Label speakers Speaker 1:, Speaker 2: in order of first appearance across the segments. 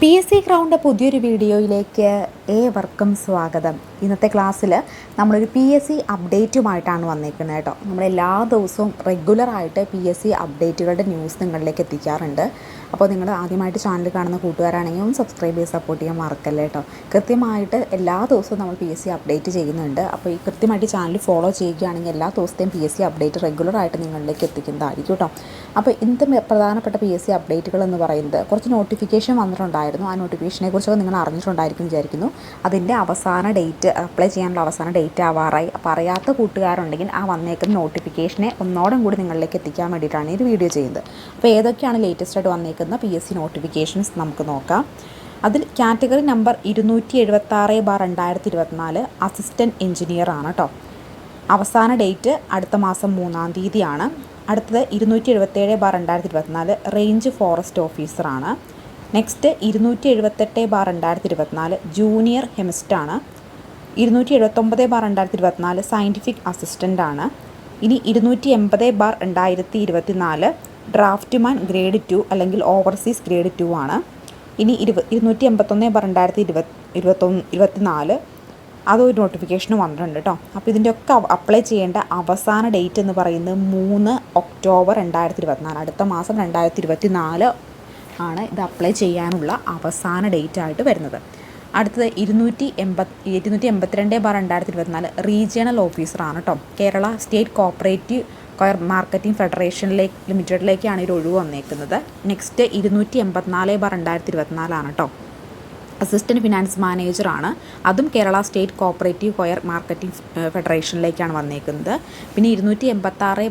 Speaker 1: P S C crowned പുതിയൊരു വീഡിയോയിലേക്ക് ഏവർക്കും സ്വാഗതം. ഇന്നത്തെ ക്ലാസ്സിൽ നമ്മളൊരു പി എസ് സി അപ്ഡേറ്റുമായിട്ടാണ് വന്നിരിക്കുന്നത് കേട്ടോ. നമ്മൾ എല്ലാ ദിവസവും റെഗുലറായിട്ട് പി എസ് സി അപ്ഡേറ്റുകളുടെ ന്യൂസ് നിങ്ങളിലേക്ക് എത്തിക്കാറുണ്ട്. അപ്പോൾ നിങ്ങൾ ആദ്യമായിട്ട് ചാനൽ കാണുന്ന കൂട്ടുകാരാണെങ്കിൽ ഒന്ന് സബ്സ്ക്രൈബ് ചെയ്ത് സപ്പോർട്ട് ചെയ്യാൻ മറക്കല്ലേ കേട്ടോ. കൃത്യമായിട്ട് എല്ലാ ദിവസവും നമ്മൾ പി എസ് സി അപ്ഡേറ്റ് ചെയ്യുന്നുണ്ട്. അപ്പോൾ ഈ കൃത്യമായിട്ട് ചാനൽ ഫോളോ ചെയ്യുകയാണെങ്കിൽ എല്ലാ ദിവസത്തെയും പി എസ് സി അപ്ഡേറ്റ് റെഗുലറായിട്ട് നിങ്ങളിലേക്ക് എത്തിക്കുന്നതായിരിക്കും കേട്ടോ. അപ്പോൾ ഇന്നത്തെ പ്രധാനപ്പെട്ട പി എസ് സി അപ്ഡേറ്റുകൾ എന്ന് പറയുന്നത് കുറച്ച് നോട്ടിഫിക്കേഷൻ വന്നിട്ടുണ്ടായിരുന്നു. ആ നോട്ടിഫിക്കേഷനെ കുറിച്ചൊക്കെ നിങ്ങൾ അറിഞ്ഞിട്ടുണ്ടായിരിക്കും വിചാരിക്കുന്നു. അതിന്റെ അവസാന ഡേറ്റ് അപ്ലൈ ചെയ്യാനുള്ള അവസാന ഡേറ്റ് ആവാറായി. അപ്പോൾ അറിയാത്ത കൂട്ടുകാരുണ്ടെങ്കിൽ ആ വന്നേക്കുന്ന നോട്ടിഫിക്കേഷനെ ഒന്നോടും കൂടി നിങ്ങളിലേക്ക് എത്തിക്കാൻ വേണ്ടിയിട്ടാണ് ഈ വീഡിയോ ചെയ്യുന്നത്. അപ്പോൾ ഏതൊക്കെയാണ് ലേറ്റസ്റ്റ് ആയിട്ട് വന്നേക്കുന്ന പി എസ് സി നോട്ടിഫിക്കേഷൻസ് നമുക്ക് നോക്കാം. അതിൽ കാറ്റഗറി നമ്പർ ഇരുന്നൂറ്റി എഴുപത്തി ആറ് ബാർ രണ്ടായിരത്തി ഇരുപത്തിനാല് അസിസ്റ്റന്റ് എഞ്ചിനീയർ ആണ് കേട്ടോ അവസാന ഡേറ്റ് അടുത്ത മാസം മൂന്നാം തീയതിയാണ്. അടുത്തത് ഇരുന്നൂറ്റി എഴുപത്തേഴ് ബാർ രണ്ടായിരത്തി ഇരുപത്തിനാല് റേഞ്ച് ഫോറസ്റ്റ് ഓഫീസറാണ് നെക്സ്റ്റ് ഇരുന്നൂറ്റി എഴുപത്തെട്ട് ബാർ രണ്ടായിരത്തി ഇരുപത്തിനാല് ജൂനിയർ ഹെമിസ്റ്റാണ് ഇരുന്നൂറ്റി എഴുപത്തൊമ്പത് ബാർ രണ്ടായിരത്തി ഇരുപത്തിനാല് സയന്റിഫിക് അസിസ്റ്റന്റ് ആണ്. ഇനി ഇരുന്നൂറ്റി എൺപത് ബാർ രണ്ടായിരത്തി ഇരുപത്തിനാല് ഡ്രാഫ്റ്റ്മാൻ ഗ്രേഡ് ടു അല്ലെങ്കിൽ ഓവർസീസ് ഗ്രേഡ് ടു ആണ്. ഇനി ഇരുപ ഇരുന്നൂറ്റി എൺപത്തൊന്ന് ബാർ രണ്ടായിരത്തി ഇരുപത് ഇരുപത്തൊന്ന് ഇരുപത്തിനാല് അതൊരു നോട്ടിഫിക്കേഷൻ വന്നിട്ടുണ്ട് കേട്ടോ അപ്പോൾ ഇതിന്റെയൊക്കെ അപ്ലൈ ചെയ്യേണ്ട അവസാന ഡേറ്റ് എന്ന് പറയുന്നത് മൂന്ന് ഒക്ടോബർ രണ്ടായിരത്തി ഇരുപത്തിനാല് അടുത്ത മാസം രണ്ടായിരത്തി ഇരുപത്തി നാല് ആണ് ഇത് അപ്ലൈ ചെയ്യാനുള്ള അവസാന ഡേറ്റ് ആയിട്ട് വരുന്നത്. അടുത്തത് ഇരുന്നൂറ്റി എൺപത് ഇരുന്നൂറ്റി എൺപത്തിരണ്ട് ബാർ രണ്ടായിരത്തി ഇരുപത്തിനാല് റീജിയണൽ ഓഫീസറാണ് കേട്ടോ Kerala state cooperative coir marketing ഫെഡറേഷനിലേക്ക് ലിമിറ്റഡിലേക്കാണ് ഒരു ഒഴിവ് വന്നേക്കുന്നത്. നെക്സ്റ്റ് ഇരുന്നൂറ്റി എൺപത്തിനാല് ബാർ രണ്ടായിരത്തി ഇരുപത്തിനാലാണ് കേട്ടോ അസിസ്റ്റന്റ് ഫിനാൻസ് മാനേജറാണ്. അതും Kerala state cooperative coir marketing ഫെഡറേഷനിലേക്കാണ് വന്നേക്കുന്നത്. പിന്നെ ഇരുന്നൂറ്റി എൺപത്താറ്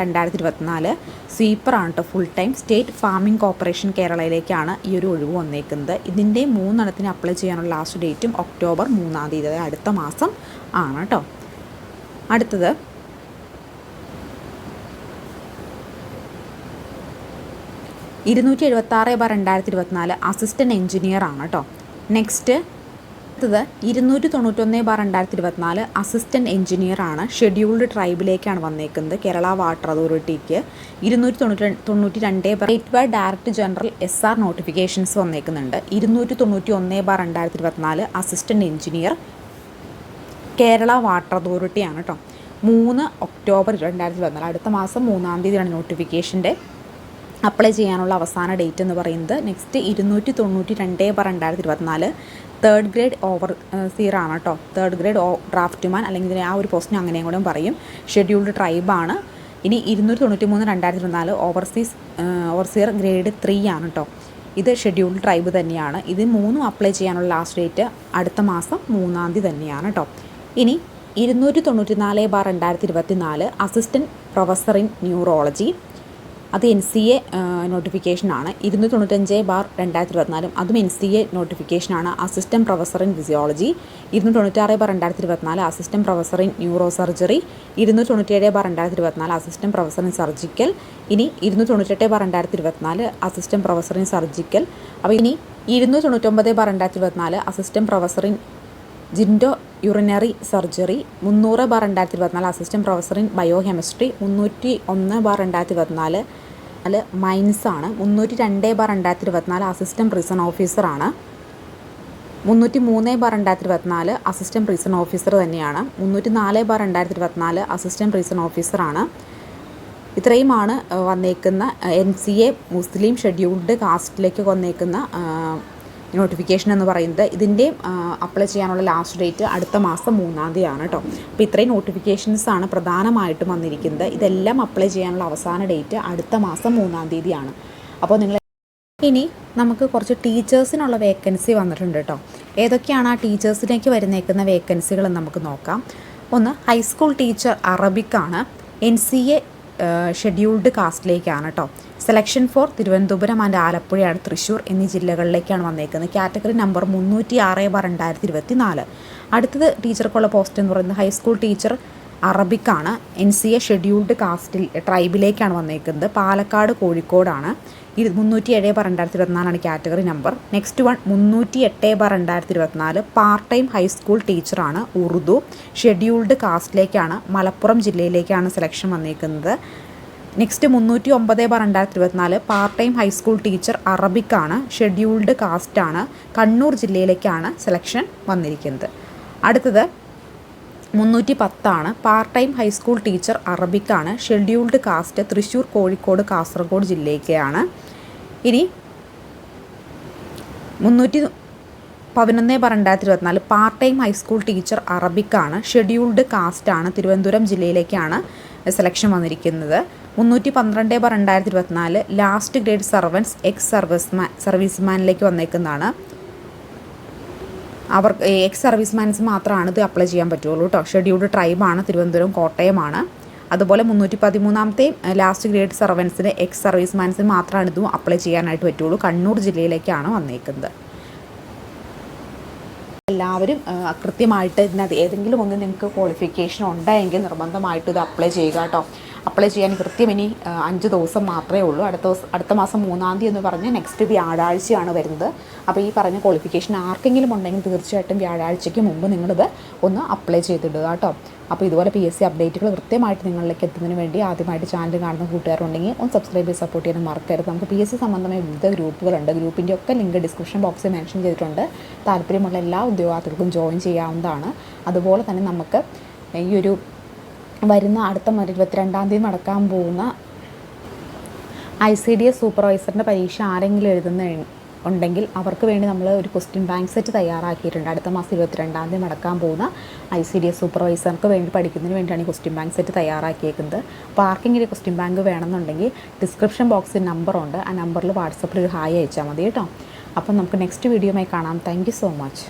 Speaker 1: രണ്ടായിരത്തി ഇരുപത്തിനാല് സ്വീപ്പറാണ് കേട്ടോ full time state farming corporation കേരളയിലേക്കാണ് ഈ ഒരു ഒഴിവ് വന്നേക്കുന്നത്. ഇതിന്റെ മൂന്നെണ്ണത്തിന് അപ്ലൈ ചെയ്യാനുള്ള ലാസ്റ്റ് ഡേറ്റും ഒക്ടോബർ മൂന്നാം തീയതി അടുത്ത മാസം ആണ് കേട്ടോ അടുത്തത്. ഇരുന്നൂറ്റി എഴുപത്തി ആറ് ബാർ രണ്ടായിരത്തി ഇരുപത്തിനാല് അസിസ്റ്റന്റ് എഞ്ചിനീയർ ആണ് കേട്ടോ നെക്സ്റ്റ് അടുത്തത് ഇരുന്നൂറ്റി തൊണ്ണൂറ്റൊന്ന് ബാർ രണ്ടായിരത്തി ഇരുപത്തിനാല് അസിസ്റ്റന്റ് എഞ്ചിനീയർ ആണ് ഷെഡ്യൂൾഡ് ട്രൈബിലേക്കാണ് വന്നേക്കുന്നത്. കേരള വാട്ടർ അതോറിറ്റിക്ക് ഇരുന്നൂറ്റി തൊണ്ണൂറ്റി തൊണ്ണൂറ്റി രണ്ട് bar eight by director general S R notifications വന്നേക്കുന്നുണ്ട്. ഇരുന്നൂറ്റി തൊണ്ണൂറ്റി ഒന്ന് ബാർ രണ്ടായിരത്തി ഇരുപത്തിനാല് അസിസ്റ്റന്റ് എഞ്ചിനീയർ കേരള വാട്ടർ അതോറിറ്റിയാണ് കേട്ടോ മൂന്ന് ഒക്ടോബർ രണ്ടായിരത്തി പതിനാല് അടുത്ത മാസം മൂന്നാം തീയതിയാണ് നോട്ടിഫിക്കേഷന്റെ അപ്ലൈ ചെയ്യാനുള്ള അവസാന ഡേറ്റ് എന്ന് പറയുന്നത് നെക്സ്റ്റ് ഇരുന്നൂറ്റി തൊണ്ണൂറ്റി രണ്ട് ബാർ രണ്ടായിരത്തി ഇരുപത്തിനാല് തേർഡ് ഗ്രേഡ് ഓവർ സീറാണ് കേട്ടോ. തേർഡ് ഗ്രേഡ് ഓ ഡ്രാഫ്റ്റ്മാൻ അല്ലെങ്കിൽ ആ ഒരു പോസ്റ്റിന് അങ്ങനെയും കൂടെ പറയും. ഷെഡ്യൂൾഡ് ട്രൈബാണ് ഇനി ഇരുന്നൂറ്റി തൊണ്ണൂറ്റി മൂന്ന് രണ്ടായിരത്തി ഇരുപത്തിനാല് ഓവർസീസ് ഓവർസീർ ഗ്രേഡ് ത്രീ ആണ് കേട്ടോ. ഇത് ഷെഡ്യൂൾഡ് ട്രൈബ് തന്നെയാണ്. ഇത് മൂന്നും അപ്ലൈ ചെയ്യാനുള്ള ലാസ്റ്റ് ഡേറ്റ് അടുത്ത മാസം മൂന്നാം തീയതി തന്നെയാണ് കേട്ടോ. ഇനി ഇരുന്നൂറ്റി തൊണ്ണൂറ്റി നാല് ബാർ രണ്ടായിരത്തി ഇരുപത്തി നാല് അസിസ്റ്റന്റ് പ്രൊഫസർ ഇൻ ന്യൂറോളജി അത് എൻ സി എ നോട്ടിഫിക്കേഷനാണ് ഇരുന്നൂറ്റി തൊണ്ണൂറ്റഞ്ച് ബാർ രണ്ടായിരത്തി ഇരുപത്തിനാലും അതും എൻ സി എ നോട്ടിഫിക്കേഷനാണ് അസിസ്റ്റന്റ് പ്രൊഫസർ ഇൻ ഫിസിയോളജി ഇരുന്നൂറ്റി തൊണ്ണൂറ്റാറ് ബാർ രണ്ടായിരത്തി ഇരുപത്തിനാല് assistant professor in neuro surgery ഇരുന്നൂറ്റി തൊണ്ണൂറ്റേഴ് ബാർ രണ്ടായിരത്തി ഇരുപത്തിനാല് അസിസ്റ്റന്റ് പ്രൊഫസർ ഇൻ സർജിക്കൽ ഇനി ഇരുന്നൂറ്റി തൊണ്ണൂറ്റെട്ട് ബാർ രണ്ടായിരത്തി ഇരുപത്തിനാല് അസിസ്റ്റന്റ് പ്രൊഫസർ ഇൻ സർജിക്കൽ അപ്പോൾ ഇനി ഇരുന്നൂറ്റി തൊണ്ണൂറ്റൊമ്പത് ബാർ രണ്ടായിരത്തി ഇരുപത്തിനാല് assistant professor in genitourinary surgery മുന്നൂറ് ബാർ രണ്ടായിരത്തി ഇരുപത്തിനാല് assistant professor in biochemistry മുന്നൂറ്റി ഒന്ന് ബാർ രണ്ടായിരത്തി ഇരുപത്തിനാല് നാല് മൈൻസ് ആണ്. മുന്നൂറ്റി രണ്ട് ബാർ രണ്ടായിരത്തി ഇരുപത്തിനാല് അസിസ്റ്റന്റ് പ്രിസൺ ഓഫീസറാണ് മുന്നൂറ്റി മൂന്ന് ബാർ രണ്ടായിരത്തി ഇരുപത്തിനാല് അസിസ്റ്റന്റ് പ്രിസൺ ഓഫീസർ തന്നെയാണ്. മുന്നൂറ്റി നാല് ബാർ രണ്ടായിരത്തി ഇരുപത്തിനാല് അസിസ്റ്റന്റ് പ്രിസൺ ഓഫീസറാണ് ഇത്രയുമാണ് വന്നേക്കുന്ന എൻ സി എ മുസ്ലിം ഷെഡ്യൂൾഡ് കാസ്റ്റിലേക്ക് വന്നേക്കുന്ന നോട്ടിഫിക്കേഷൻ എന്ന് പറയുന്നത് ഇതിന്റെ അപ്ലൈ ചെയ്യാനുള്ള ലാസ്റ്റ് ഡേറ്റ് അടുത്ത മാസം മൂന്നാം തീയതിയാണ് കേട്ടോ. അപ്പോൾ ഇത്രയും നോട്ടിഫിക്കേഷൻസ് ആണ് പ്രധാനമായിട്ടും വന്നിരിക്കുന്നത്. ഇതെല്ലാം അപ്ലൈ ചെയ്യാനുള്ള അവസാന ഡേറ്റ് അടുത്ത മാസം മൂന്നാം തീയതിയാണ്. അപ്പോൾ നിങ്ങൾ ഇനി നമുക്ക് കുറച്ച് ടീച്ചേഴ്സിനുള്ള വേക്കൻസി വന്നിട്ടുണ്ട് കേട്ടോ. ഏതൊക്കെയാണ് ആ ടീച്ചേഴ്സിലേക്ക് വരുന്നേക്കുന്ന വേക്കൻസികൾ നമുക്ക് നോക്കാം. ഒന്ന് ഹൈസ്കൂൾ ടീച്ചർ അറബിക്കാണ് എൻ സി എ ഷെഡ്യൂൾഡ് കാസ്റ്റിലേക്കാണ് കേട്ടോ സെലക്ഷൻ ഫോർ തിരുവനന്തപുരം ആൻഡ് ആലപ്പുഴയാണ് തൃശ്ശൂർ എന്നീ ജില്ലകളിലേക്കാണ് വന്നേക്കുന്നത്. കാറ്റഗറി നമ്പർ മുന്നൂറ്റി ആറ് ബാർ രണ്ടായിരത്തി ഇരുപത്തി നാല് അടുത്തത് ടീച്ചർക്കുള്ള പോസ്റ്റ് എന്ന് പറയുന്നത് ഹൈസ്കൂൾ ടീച്ചർ അറബിക്കാണ് എൻ സി എ ഷെഡ്യൂൾഡ് കാസ്റ്റിൽ ട്രൈബിലേക്കാണ് വന്നേക്കുന്നത്. പാലക്കാട് കോഴിക്കോടാണ്. ഇത് മുന്നൂറ്റി ഏഴ് ബാർ രണ്ടായിരത്തി ഇരുപത്തിനാലാണ് കാറ്റഗറി നമ്പർ. നെക്സ്റ്റ് വൺ മുന്നൂറ്റി എട്ട് ബാർ രണ്ടായിരത്തി ഇരുപത്തിനാല് പാർട്ട് ടൈം ഹൈസ്കൂൾ ടീച്ചറാണ് ഉറുദു. ഷെഡ്യൂൾഡ് കാസ്റ്റിലേക്കാണ് മലപ്പുറം ജില്ലയിലേക്കാണ് സെലക്ഷൻ വന്നേക്കുന്നത്. നെക്സ്റ്റ് മുന്നൂറ്റി ഒമ്പത് ബാർ രണ്ടായിരത്തി ഇരുപത്തിനാല് part time high school teacher അറബിക്കാണ് scheduled കാസ്റ്റാണ് കണ്ണൂർ ജില്ലയിലേക്കാണ് സെലക്ഷൻ വന്നിരിക്കുന്നത്. അടുത്തത് മുന്നൂറ്റി പത്താണ് part time high school teacher അറബിക്കാണ്. Scheduled caste Thrissur Kozhikode Kasaragod ജില്ലയ്ക്കാണ്. ഇനി മുന്നൂറ്റി പതിനൊന്ന് ബാർ രണ്ടായിരത്തി ഇരുപത്തിനാല് part time high school teacher അറബിക്കാണ്. Scheduled കാസ്റ്റാണ് തിരുവനന്തപുരം ജില്ലയിലേക്കാണ് സെലക്ഷൻ വന്നിരിക്കുന്നത്. മുന്നൂറ്റി പന്ത്രണ്ട് ബാർ രണ്ടായിരത്തി ഇരുപത്തിനാല് last grade servants ex serviceman സർവീസ്മാനിലേക്ക് വന്നേക്കുന്നതാണ്. അവർ എക്സ് സർവീസ്മാൻസ് മാത്രമാണ് ഇത് അപ്ലൈ ചെയ്യാൻ പറ്റുള്ളൂ കേട്ടോ ഷെഡ്യൂൾഡ് ട്രൈബാണ് തിരുവനന്തപുരം കോട്ടയമാണ് അതുപോലെ മുന്നൂറ്റി പതിമൂന്നാമത്തെയും ലാസ്റ്റ് ഗ്രേഡ് സർവൻസിന് എക്സ് സർവീസ്മാൻസിന് മാത്രമാണ് ഇതും അപ്ലൈ ചെയ്യാനായിട്ട് പറ്റുള്ളൂ. കണ്ണൂർ ജില്ലയിലേക്കാണ് വന്നേക്കുന്നത്. എല്ലാവരും കൃത്യമായിട്ട് ഇതിനകത്ത് ഏതെങ്കിലും ഒന്ന് നിങ്ങൾക്ക് ക്വാളിഫിക്കേഷൻ ഉണ്ടെങ്കിൽ നിർബന്ധമായിട്ട് ഇത് അപ്ലൈ ചെയ്യുക കേട്ടോ അപ്ലൈ ചെയ്യാൻ കൃത്യം ഇനി അഞ്ച് ദിവസം മാത്രമേ ഉള്ളൂ. അടുത്ത അടുത്ത മാസം മൂന്നാം തീയതി എന്ന് പറഞ്ഞ് നെക്സ്റ്റ് വ്യാഴാഴ്ചയാണ് വരുന്നത്. അപ്പോൾ ഈ പറഞ്ഞ ക്വാളിഫിക്കേഷൻ ആർക്കെങ്കിലും ഉണ്ടെങ്കിൽ തീർച്ചയായിട്ടും വ്യാഴാഴ്ചയ്ക്ക് മുമ്പ് നിങ്ങളിത് ഒന്ന് അപ്ലൈ ചെയ്തിടുക കേട്ടോ. അപ്പോൾ ഇതുപോലെ പി എസ് സി അപ്ഡേറ്റുകൾ കൃത്യമായിട്ട് നിങ്ങളിലേക്ക് എത്തുന്നതിന് വേണ്ടി ആദ്യമായിട്ട് ചാനൽ കാണുന്ന കൂട്ടുകാരുണ്ടെങ്കിൽ ഒന്ന് സബ്സ്ക്രൈബ് ചെയ്ത് സപ്പോർട്ട് ചെയ്യാൻ മറക്കരുത്. നമുക്ക് പി എസ് സി സംബന്ധമായ വിവിധ ഗ്രൂപ്പുകളുണ്ട്. ഗ്രൂപ്പിന്റെ ഒക്കെ ലിങ്ക് ഡിസ്ക്രിപ്ഷൻ ബോക്സിൽ മെൻഷൻ ചെയ്തിട്ടുണ്ട്. താല്പര്യമുള്ള എല്ലാ ഉദ്യോഗാർത്ഥികൾക്കും ജോയിൻ ചെയ്യാവുന്നതാണ്. അതുപോലെ തന്നെ നമുക്ക് ഈ ഒരു വരുന്ന അടുത്ത ഇരുപത്തിരണ്ടാം തീയതി നടക്കാൻ പോകുന്ന ഐ സി ഡി എസ് സൂപ്പർവൈസറിന്റെ പരീക്ഷ ആരെങ്കിലും എഴുതുന്ന ഉണ്ടെങ്കിൽ അവർക്ക് വേണ്ടി നമ്മൾ ഒരു ക്വസ്റ്റ്യൻ ബാങ്ക് സെറ്റ് തയ്യാറാക്കിയിട്ടുണ്ട്. അടുത്ത മാസം ഇരുപത്തിരണ്ടാം തീയതി നടക്കാൻ പോകുന്ന ഐ സി ഡി എസ് സൂപ്പർവൈസർക്ക് വേണ്ടി പഠിക്കുന്നതിന് വേണ്ടിയാണ് ഈ ക്വസ്റ്റ്യൻ ബാങ്ക് സെറ്റ് തയ്യാറാക്കിയേക്കുന്നത്. അപ്പോൾ ക്വസ്റ്റ്യൻ ബാങ്ക് വേണമെന്നുണ്ടെങ്കിൽ ഡിസ്ക്രിപ്ഷൻ ബോക്സിൽ നമ്പറുണ്ട് ആ നമ്പറിൽ വാട്സപ്പിൽ ഒരു ഹായ് അയച്ചാൽ മതി കേട്ടോ. അപ്പം നമുക്ക് നെക്സ്റ്റ് വീഡിയോയുമായി കാണാം. Thank so much